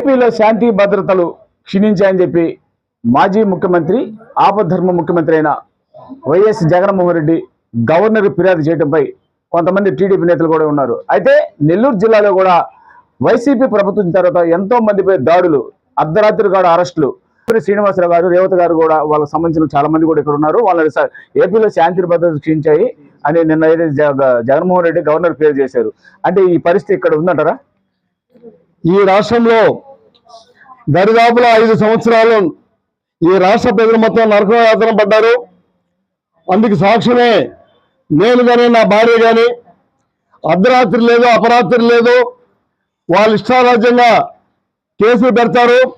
ఏపీలో శాంతి భద్రతలు క్షీణించాయని చెప్పి మాజీ ముఖ్యమంత్రి ఆపద్ధర్మ ముఖ్యమంత్రి అయిన వైఎస్ జగన్మోహన్ రెడ్డి గవర్నర్ ఫిర్యాదు చేయడంపై కొంతమంది టీడీపీ నేతలు కూడా ఉన్నారు. అయితే నెల్లూరు జిల్లాలో కూడా వైసీపీ ప్రభుత్వం తర్వాత ఎంతో మందిపై దాడులు అర్ధరాత్రి కూడా అరెస్టులు. శ్రీనివాసరావు గారు రేవత గారు కూడా వాళ్ళకి సంబంధించిన చాలా మంది కూడా ఇక్కడ ఉన్నారు. వాళ్ళ ఏపీలో శాంతి భద్రత క్షీణించాయి. అని నిన్న జగ- జగన్మోహన్ రెడ్డి గవర్నర్ ఫిర్యాదు చేశారు. అంటే ఈ పరిస్థితి ఇక్కడ ఉందంటారా? ఈ రాష్ట్రంలో దరిదాపుల ఐదు సంవత్సరాలు ఈ రాష్ట్ర ప్రజలు మొత్తం నరకయాతన పడ్డారు. అందుకు సాక్ష్యమే నేను కానీ నా భార్య కానీ అర్ధరాత్రి లేదు అపరాత్రి లేదు వాళ్ళు ఇష్టారాజ్యంగా కేసులు పెడతారు.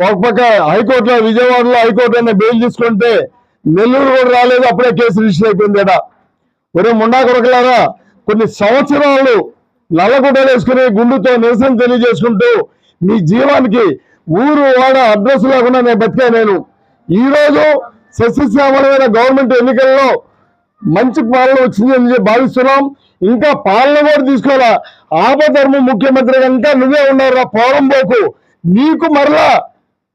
ఒక పక్క హైకోర్టులో విజయవాడలో హైకోర్టు అయినా బెయిల్ తీసుకుంటే నెల్లూరు కూడా రాలేదు అప్పుడే కేసు రిజిస్టర్ అయిపోయింది ఒరే ముండా కొరకలారా కొన్ని సంవత్సరాలు నల్లగుడ్డలు వేసుకుని గుండుతో నిరసన తెలియజేసుకుంటూ మీ జీవానికి ఊరు వాడ అడ్రస్ లేకుండా నేను బతికా నేను. ఈరోజు రోజు సస్యశ్యామలమైన గవర్నమెంట్ ఎన్నికల్లో మంచి పాలన వచ్చింది అని భావిస్తున్నాం. ఇంకా పాలన కూడా తీసుకోవాలా? ఆపధర్మ ముఖ్యమంత్రి ఇంకా నువ్వే ఉన్నారు పోరం పోకు నీకు మరలా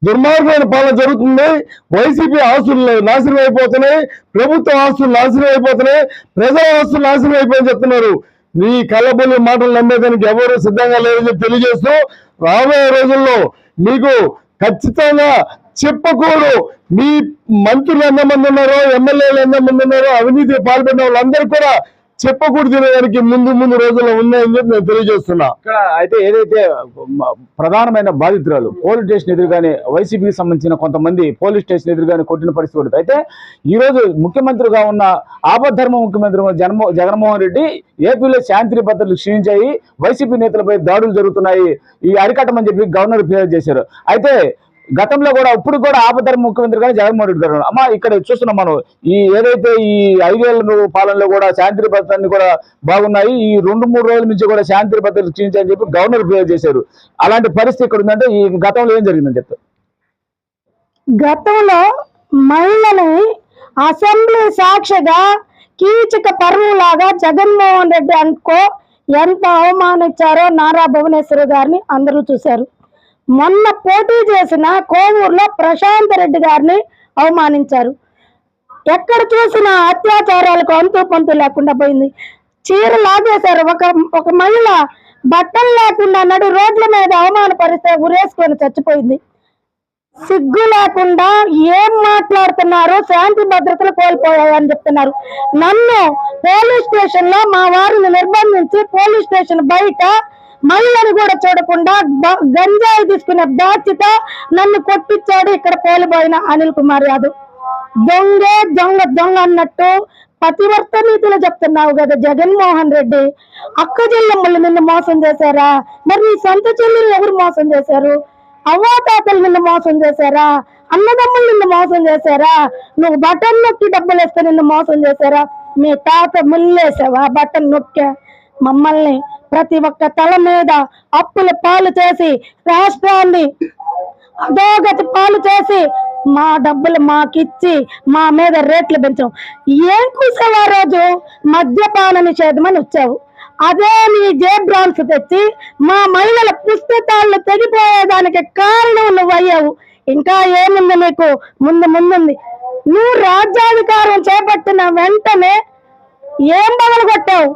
దుర్మార్గమైన పాలన జరుగుతుంది. వైసీపీ ఆస్తులు నాశనం అయిపోతున్నాయి. ప్రభుత్వ ఆస్తులు నాశనం అయిపోతున్నాయి. ప్రజల ఆస్తులు నాశనం అయిపోయి చెప్తున్నారు. మీ కళ్ళబొల్లి మాటలు నమ్మేదానికి ఎవరు సిద్ధంగా లేదని తెలియజేస్తూ రాబోయే రోజుల్లో మీకు ఖచ్చితంగా చెప్పకూడదు మీ మంత్రులు ఎంతమంది ఉన్నారో ఎమ్మెల్యేలు ఎంతమంది ఉన్నారో అవినీతి పాల్పడిన వాళ్ళందరూ కూడా చెప్పకూడదు దానికి ముందు ముందు రోజుల్లో ఉన్నాయని చెప్పి నేను తెలియజేస్తున్నా. ఇక్కడ అయితే ఏదైతే ప్రధానమైన బాధితురాలు పోలీస్ స్టేషన్ ఎదురుగానే వైసీపీకి సంబంధించిన కొంతమంది పోలీస్ స్టేషన్ ఎదురుగానే కొట్టిన పరిస్థితి అయితే ఈ రోజు ముఖ్యమంత్రిగా ఉన్న ఆపద్ధర్మ ముఖ్యమంత్రి జగన్మో జగన్మోహన్ రెడ్డి ఏపీలో శాంతి భద్రతలు క్షీణించాయి వైసీపీ నేతలపై దాడులు జరుగుతున్నాయి ఈ అరికట్టమని చెప్పి గవర్నర్ ఫిర్యాదు చేశారు. అయితే గతంలో కూడా ఇప్పుడు కూడా ఆపద్ధర్మ ముఖ్యమంత్రి కానీ జగన్మోహన్ రెడ్డి గారు అమ్మ ఇక్కడ చూస్తున్నాం మనం ఈ ఏదైతే ఈ ఐదేళ్ళ పాలనలో కూడా శాంతి భద్రతలు కూడా బాగున్నాయి ఈ రెండు మూడు రోజుల నుంచి కూడా శాంతి భద్రతలు క్షీణించాయని చెప్పి గవర్నర్ ఫిర్యాదు చేశారు. అలాంటి పరిస్థితి ఇక్కడ ఉందంటే ఈ గతంలో ఏం జరిగిందని చెప్తారు? గతంలో మహిళని అసెంబ్లీ సాక్షిగా కీచక పరువులాగా జగన్మోహన్ రెడ్డి అనుకో ఎంత అవమానించారో నారా భువనేశ్వర్ గారిని అందరూ చూశారు. మొన్న పోటీ చేసిన కోవూరులో ప్రశాంత్ రెడ్డి గారిని అవమానించారు. ఎక్కడ చూసిన అత్యాచారాలకు అంతు పొంతు లేకుండా పోయింది. చీర లాగేశారు. ఒక ఒక మహిళ బట్టలు లేకుండా నడు రోడ్ల మీద అవమానపరిస్తే ఉరేసుకొని చచ్చిపోయింది. సిగ్గు లేకుండా ఏం మాట్లాడుతున్నారు శాంతి భద్రతలు కోల్పోయాయని చెప్తున్నారు. నన్ను పోలీస్ స్టేషన్లో మా వారిని నిర్బంధించి పోలీస్ స్టేషన్ బయట మహిళను కూడా చూడకుండా గంజాయి తీసుకునే బాధ్యత నన్ను కొట్టించాడు ఇక్కడ పోలిపోయిన అనిల్ కుమార్ యాదవ్. దొంగే దొంగ దొంగ అన్నట్టు పతివర్త నీతిలో చెప్తున్నావు కదా జగన్మోహన్ రెడ్డి. అక్క చెల్లెమ్మలు నిన్ను మోసం చేశారా? మరి నీ సొంత చెల్లెలు ఎవరు మోసం చేశారు? అవ్వాతాతలు నిన్ను మోసం చేశారా? అన్నదమ్ములు నిన్ను మోసం చేశారా? నువ్వు బటన్ నొక్కి డబ్బులు వేస్తే నిన్ను మోసం చేశారా? మీ తాత ముల్లేసావా బటన్ నొక్కా? మమ్మల్ని ప్రతి ఒక్క తల మీద అప్పుల పాలు చేసి రాష్ట్రాన్ని అధోగతి పాలు చేసి మా డబ్బులు మాకిచ్చి మా మీద రేట్లు పెంచాం ఏం కూసావు ఆ రోజు మద్యపాన నిషేధం అని వచ్చావు. అదే నీ జే బ్రాన్స్ తెచ్చి మా మహిళల పుస్తకాలు తెగిపోయేదానికి కారణం నువ్వు అయ్యావు ఇంకా ఏముంది నీకు? ముందు ముందుంది. నువ్వు రాజ్యాధికారం చేపట్టిన వెంటనే ఏం పగలగొట్టావు?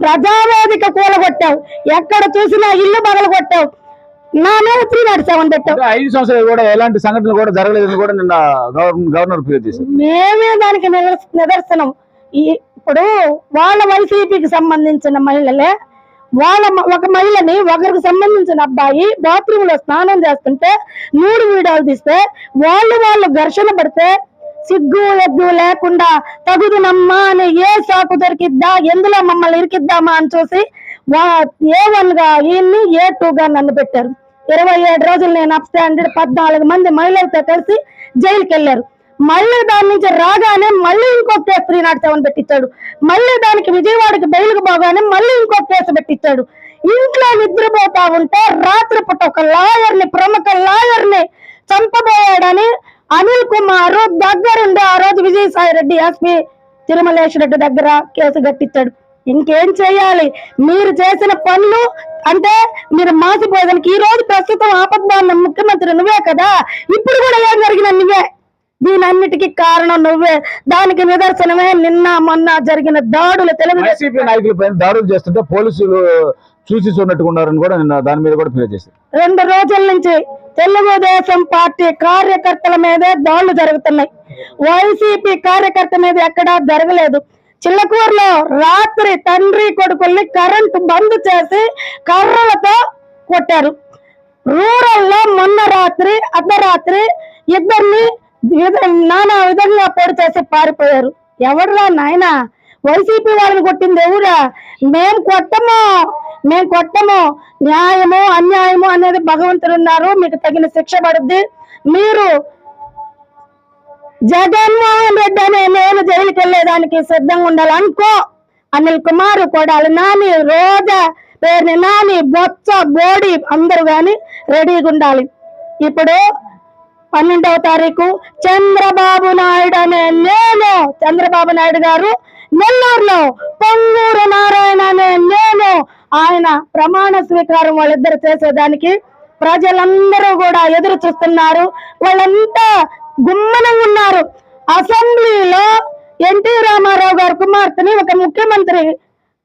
ప్రజావేదిక కూలగొట్టావు. ఎక్కడ చూసినా ఇల్లు పగలగొట్టావు. నా మీద త్రీ పెట్టావు. అంటే ఐదు సంవత్సరాలు కూడా ఎలాంటి సంఘటనలు కూడా జరగలేదని కూడా నిన్న గవర్న- గవర్నర్ ఫిర్యాదు చేశారు. మేమే దానికి నిదర్శ- నిదర్శనం. ఈ ఇప్పుడు వాళ్ళ వైసీపీకి సంబంధించిన మహిళలే వాళ్ళ ఒక మహిళని ఒకరికి సంబంధించిన అబ్బాయి బాత్రూమ్లో స్నానం చేస్తుంటే మూడు వీడియోలు తీస్తే వాళ్ళు వాళ్ళు ఘర్షణ పడితే సిగ్గు ఎగ్గు లేకుండా తగుదునమ్మా అని ఏ షాపు దొరికిద్దా ఎందులో మమ్మల్ని ఇరికిద్దామా అని చూసి వా- ఏ వన్గా ఈయన్ని ఏ టూ గా నన్ను పెట్టారు. ఇరవై ఏడు రోజులు నేను అప్స్టాండెడ్ పద్నాలుగు మంది మహిళలతో కలిసి జైలుకి వెళ్ళారు మళ్ళీ దాని నుంచి రాగానే మళ్ళీ ఇంకో కేసు త్రీ నాట్ సెవెన్ పెట్టించాడు మళ్ళీ దానికి విజయవాడకి బయలుకు పోగానే మళ్ళీ ఇంకో కేసు పెట్టించాడు ఇంట్లో నిద్రపోతా ఉంటే రాత్రిపూట ఒక లాయర్ని ప్రముఖ లాయర్ని చంపబోయాడని అనిల్ కుమార్ దగ్గరుండి ఆ రోజు విజయసాయి రెడ్డి ఎస్పీ తిరుమలేశ్వర రెడ్డి దగ్గర కేసు కట్టించాడు ఇంకేం చేయాలి? మీరు చేసిన పనులు అంటే మీరు మాసిపోయేదానికి ఈ రోజు ప్రస్తుతం ఆపద్బాన్న ముఖ్యమంత్రి నువ్వే కదా? ఇప్పుడు కూడా ఏం జరిగిన నువ్వే. దీనన్నిటికీ కారణం నువ్వే. దానికి నిదర్శనమే నిన్న మొన్న జరిగిన దాడులు. తెలుగుదేశం వైసీపీ నాయకుల పైన దాడులు చేస్తుంటే పోలీసులు చూసి చూడట్టుగా ఉన్నారని కూడా నిన్న దాని మీద కూడా ఫిర్యాదు చేశారు. రెండు రోజుల నుంచి తెలుగుదేశం పార్టీ కార్యకర్తల మీదే దాడులు జరుగుతున్నాయి. వైసీపీ కార్యకర్త మీద ఎక్కడా జరగలేదు. చిల్లకూరులో రాత్రి తండ్రి కొడుకుల్ని కరెంటు బంద్ చేసి కర్రలతో కొట్టారు. రూరల్లో మొన్న రాత్రి అర్ధరాత్రి ఇద్దరిని నానా విధంగా పొడి చేసి పారిపోయారు. ఎవరురా నాయనా? వైసీపీ వాళ్ళని కొట్టింది ఎవరా మేము కొట్టము మేము కొట్టము. న్యాయము అన్యాయము అనేది భగవంతుడు ఉన్నారు. మీకు తగిన శిక్ష పడుద్ది. మీరు జగన్మోహన్ రెడ్డి అనే నేను జైలుకి వెళ్ళేదానికి సిద్ధంగా ఉండాలి అనుకో అనిల్ కుమార్ కొడాలి నాని రోజా పేరుని నాని బొచ్చ బోడి అందరూ కానీ రెడీగా ఉండాలి. ఇప్పుడు పన్నెండవ తారీఖు చంద్రబాబు నాయుడు అనే నేను చంద్రబాబు నాయుడు గారు నెల్లూరులో పొంగూరు నారాయణ అనే నేను. ఆయన ప్రమాణ స్వీకారం వాళ్ళిద్దరు చేసేదానికి ప్రజలందరూ కూడా ఎదురు చూస్తున్నారు. వాళ్ళంతా గుమ్మనంగా ఉన్నారు. అసెంబ్లీలో ఎన్టీ రామారావు గారి కుమార్తెని ఒక ముఖ్యమంత్రి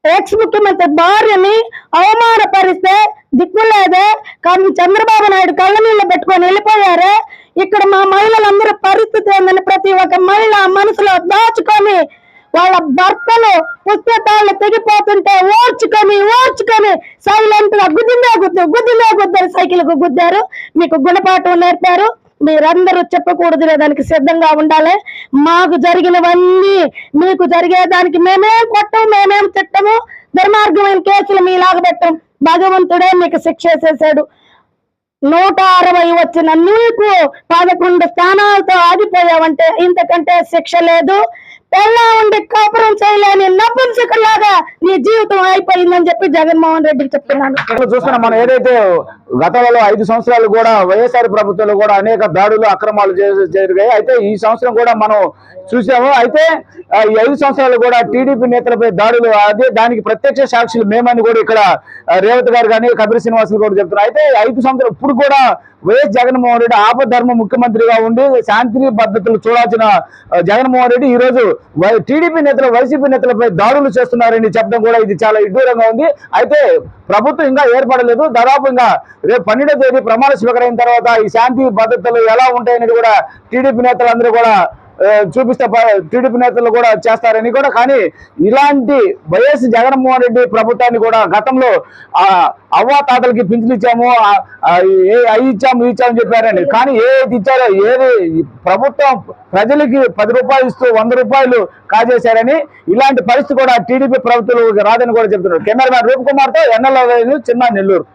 ఎక్స్ ముఖ్యమంత్రి భార్యని అవమానపరిస్తే దిక్కులేదే. కానీ చంద్రబాబు నాయుడు కళ్ళ నీళ్ళు పెట్టుకొని వెళ్ళిపోయారే. ఇక్కడ మా మహిళలందరూ పరిస్థితి ఏందని ప్రతి ఒక్క మహిళ మనసులో దాచుకొని వాళ్ళ భర్తలు పుస్తకాలు తెగిపోతుంటే ఓర్చుకొని ఓర్చుకొని సైలెంట్గా గుద్దిందే గుద్దు గుద్దిందే గుద్దారు సైకిల్కు గుద్దారు. మీకు గుణపాఠం నేర్పారు. మీరందరూ చెప్పకూడదు దానికి సిద్ధంగా ఉండాలి. మాకు జరిగినవన్నీ మీకు జరిగేదానికి మేమేం కొట్టం మేమేం తిట్టము. దుర్మార్గమైన కేసులు మీ పెట్టం. భగవంతుడే మీకు శిక్ష వేసేసాడు నూట అరవై వచ్చిన నీకు పదకొండు స్థానాలతో ఆగిపోయావంటే ఇంతకంటే శిక్ష లేదు. ఎలా ఉండి కాపురం చేయలేని నపుంసకులాగా నీ జీవితం అయిపోయిందని చెప్పి జగన్మోహన్ రెడ్డికి చెప్తున్నాను. ఇక్కడ చూస్తున్నాం మనం ఏదైతే గతంలో ఐదు సంవత్సరాలు కూడా వైఎస్ఆర్ ప్రభుత్వంలో కూడా అనేక దాడులు అక్రమాలు జరిగాయి. అయితే ఈ సంవత్సరం కూడా మనం చూసాము. అయితే ఈ ఐదు సంవత్సరాలు కూడా టీడీపీ నేతలపై దాడులు అదే దానికి ప్రత్యక్ష సాక్షులు మేమని కూడా ఇక్కడ రేవత్ గారు కానీ కబీర్ శ్రీనివాసులు కూడా చెప్తున్నారు. అయితే ఐదు సంవత్సరాలు ఇప్పుడు కూడా వైఎస్ జగన్మోహన్ రెడ్డి ఆపధర్మ ముఖ్యమంత్రిగా ఉండి శాంతి భద్రతలు చూడాల్సిన జగన్మోహన్ రెడ్డి ఈ రోజు టీడీపీ నేతలు వైసీపీ నేతలపై దాడులు చేస్తున్నారని చెప్పడం కూడా ఇది చాలా ఇడ్డూరంగా ఉంది. అయితే ప్రభుత్వం ఇంకా ఏర్పడలేదు. దాదాపు ఇంకా రేపు పన్నెండో తేదీ ప్రమాణ స్వీకారం తర్వాత ఈ శాంతి భద్రతలు ఎలా ఉంటాయనేది కూడా టీడీపీ నేతలందరూ కూడా చూపిస్తే ప- టీడీపీ నేతలు కూడా చేస్తారని కూడా కానీ ఇలాంటి వైఎస్ జగన్మోహన్ రెడ్డి ప్రభుత్వాన్ని కూడా గతంలో ఆ అవ్వా తాతలకి ఇచ్చాము ఏ అవి ఇచ్చాము ఇచ్చామని చెప్పారని కానీ ఏది ఇచ్చారో ఏది ప్రభుత్వం ప్రజలకి పది రూపాయలు ఇస్తూ వంద రూపాయలు కాజేశారని ఇలాంటి పరిస్థితి కూడా టీడీపీ ప్రభుత్వం రాదని కూడా చెప్తున్నారు. కెమెరామ్యాన్ రూప్ కుమార్తో తో చిన్న నెల్లూరు.